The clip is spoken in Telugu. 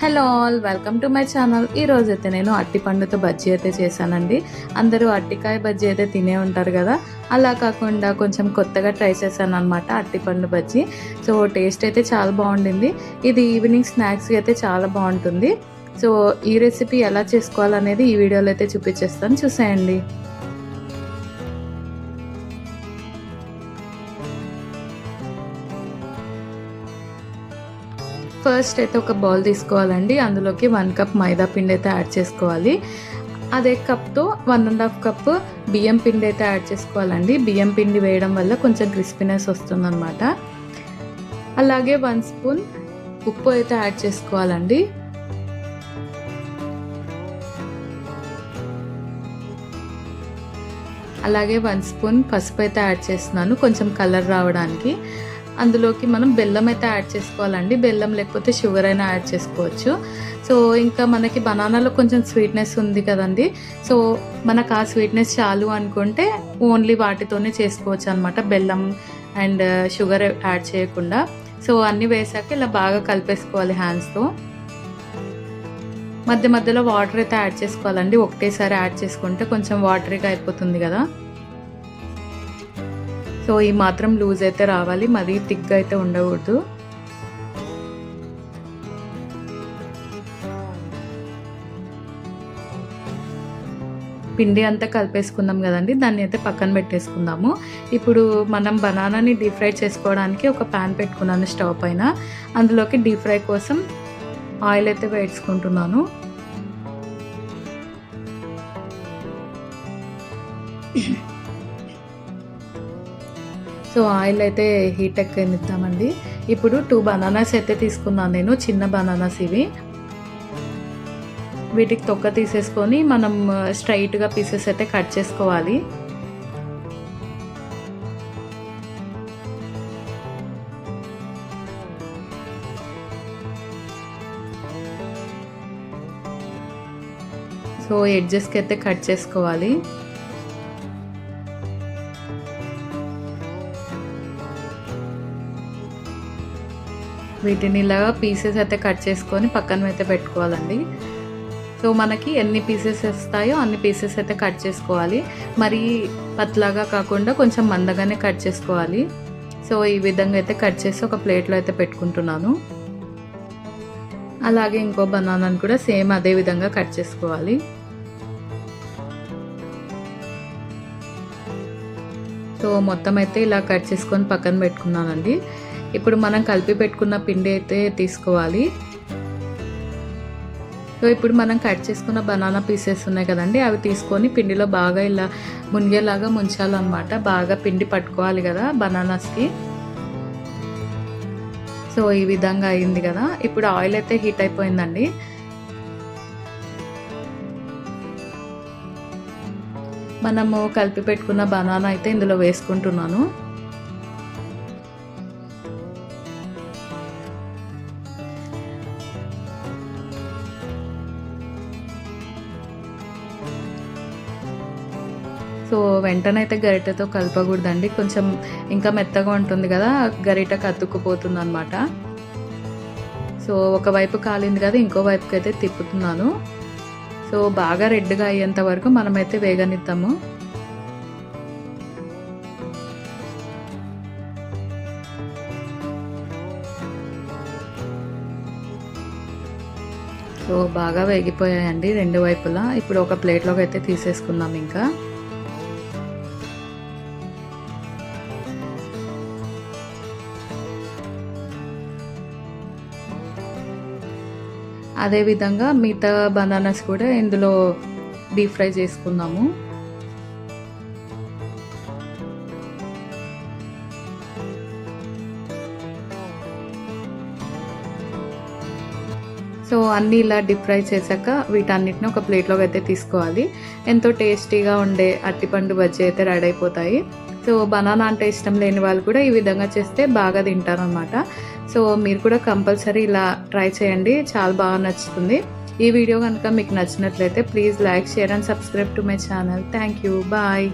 Hello all welcome to my channel. ఈ రోజు అయితే నేను అట్టి పండుతో బజ్జీ అయితే చేశానండి. అందరూ అట్టికాయ బజ్జీ అయితే తినే ఉంటారు కదా. అలా కాకుండా కొంచెం కొత్తగా ట్రై చేశాను అనమాట అట్టిపండు బజ్జీ. సో టేస్ట్ అయితే చాలా బాగుండింది. ఇది ఈవినింగ్ స్నాక్స్కి అయితే చాలా బాగుంటుంది. సో ఈ రెసిపీ ఎలా చేసుకోవాలనేది ఈ వీడియోలో అయితే చూపించేస్తాను. చూసేయండి. ఫస్ట్ అయితే ఒక బౌల్ తీసుకోవాలండి. అందులోకి వన్ కప్ మైదా పిండి అయితే యాడ్ చేసుకోవాలి. అదే కప్తో వన్ అండ్ హాఫ్ కప్ బియ్యం పిండి అయితే యాడ్ చేసుకోవాలండి. బియ్యం పిండి వేయడం వల్ల కొంచెం క్రిస్పీనెస్ వస్తుందన్నమాట. అలాగే వన్ స్పూన్ ఉప్పు అయితే యాడ్ చేసుకోవాలండి. అలాగే వన్ స్పూన్ పసుపు అయితే యాడ్ చేస్తున్నాను. కొంచెం కలర్ రావడానికి. అందులోకి మనం బెల్లం అయితే యాడ్ చేసుకోవాలండి. బెల్లం లేకపోతే షుగర్ అయినా యాడ్ చేసుకోవచ్చు. సో ఇంకా మనకి బనానాలో కొంచెం స్వీట్నెస్ ఉంది కదండి. సో మనకు ఆ స్వీట్నెస్ చాలు అనుకుంటే ఓన్లీ వాటితోనే చేసుకోవచ్చు అనమాట బెల్లం అండ్ షుగర్ యాడ్ చేయకుండా. సో అన్నీ వేసాక ఇలా బాగా కలిపేసుకోవాలి హ్యాండ్స్తో. మధ్య మధ్యలో వాటర్ అయితే యాడ్ చేసుకోవాలండి. ఒకటేసారి యాడ్ చేసుకుంటే కొంచెం వాటరీగా అయిపోతుంది కదా. సో ఈ మాత్రం లూజ్ అయితే రావాలి. మరీ థిక్గా అయితే ఉండకూడదు. పిండి అంతా కలిపేసుకుందాం కదండి. దాన్ని అయితే పక్కన పెట్టేసుకుందాము. ఇప్పుడు మనం బనానాని డీప్ ఫ్రై చేసుకోవడానికి ఒక ప్యాన్ పెట్టుకున్నాను స్టవ్ పైన. అందులోకి డీప్ ఫ్రై కోసం ఆయిల్ అయితే వేసుకుంటున్నాను సో ఆయిల్ అయితే హీట్ ఎక్కనిద్దామండి. ఇప్పుడు టూ బనానాస్ అయితే తీసుకున్నాను నేను చిన్న బనానాస్ ఇవి. వీటికి తొక్క తీసేసుకొని మనం స్ట్రైట్గా పీసెస్ అయితే కట్ చేసుకోవాలి. సో ఎడ్జెస్కి అయితే కట్ చేసుకోవాలి. వీటిని ఇలాగా పీసెస్ అయితే కట్ చేసుకొని పక్కన అయితే పెట్టుకోవాలండి. సో మనకి ఎన్ని పీసెస్ వస్తాయో అన్ని పీసెస్ అయితే కట్ చేసుకోవాలి. మరి పత్లాగా కాకుండా కొంచెం మందగానే కట్ చేసుకోవాలి. సో ఈ విధంగా అయితే కట్ చేసి ఒక ప్లేట్లో అయితే పెట్టుకుంటున్నాను. అలాగే ఇంకో బనానాను కూడా సేమ్ అదే విధంగా కట్ చేసుకోవాలి. సో మొత్తం అయితే ఇలా కట్ చేసుకొని పక్కన పెట్టుకున్నానండి. ఇప్పుడు మనం కలిపి పెట్టుకున్న పిండి అయితే తీసుకోవాలి. సో ఇప్పుడు మనం కట్ చేసుకున్న బనానా పీసెస్ ఉన్నాయి కదండి అవి తీసుకొని పిండిలో బాగా ఇలా మునిగేలాగా ముంచాలన్నమాట. బాగా పిండి పట్టుకోవాలి కదా బనానాస్కి. సో ఈ విధంగా అయింది కదా. ఇప్పుడు ఆయిల్ అయితే హీట్ అయిపోయిందండి. మనము కలిపి పెట్టుకున్న బనానా అయితే ఇందులో వేసుకుంటున్నాను. సో వెంటనే అయితే గరిటెతో కలపకూడదండి. కొంచెం ఇంకా మెత్తగా ఉంటుంది కదా గరిటకు అతుక్కుపోతుంది అనమాట సో ఒకవైపు కాలింది కదా ఇంకో వైపుకి అయితే తిప్పుతున్నాను. సో బాగా రెడ్గా అయ్యేంత వరకు మనమైతే వేగనిద్దాము. సో బాగా వేగిపోయాయండి రెండు వైపులా. ఇప్పుడు ఒక ప్లేట్లోకి అయితే తీసేసుకుందాం ఇంకా. అదేవిధంగా మిగతా బనానాస్ కూడా ఇందులో డీప్ ఫ్రై చేసుకుందాము. సో అన్నీ ఇలా డీప్ ఫ్రై చేశాక వీటన్నిటిని ఒక ప్లేట్లోకి అయితే తీసుకోవాలి. ఎంతో టేస్టీగా ఉండే అట్టిపండు బజ్జీ అయితే రెడీ అయిపోతాయి. సో బనానా అంటే ఇష్టం లేని వాళ్ళు కూడా ఈ విధంగా చేస్తే బాగా తింటారనమాట సో మీరు కూడా కంపల్సరీ ఇలా ట్రై చేయండి. చాలా బాగా నచ్చుతుంది. ఈ వీడియో కనుక మీకు నచ్చినట్లయితే please like share and subscribe to my channel. Thank you. Bye.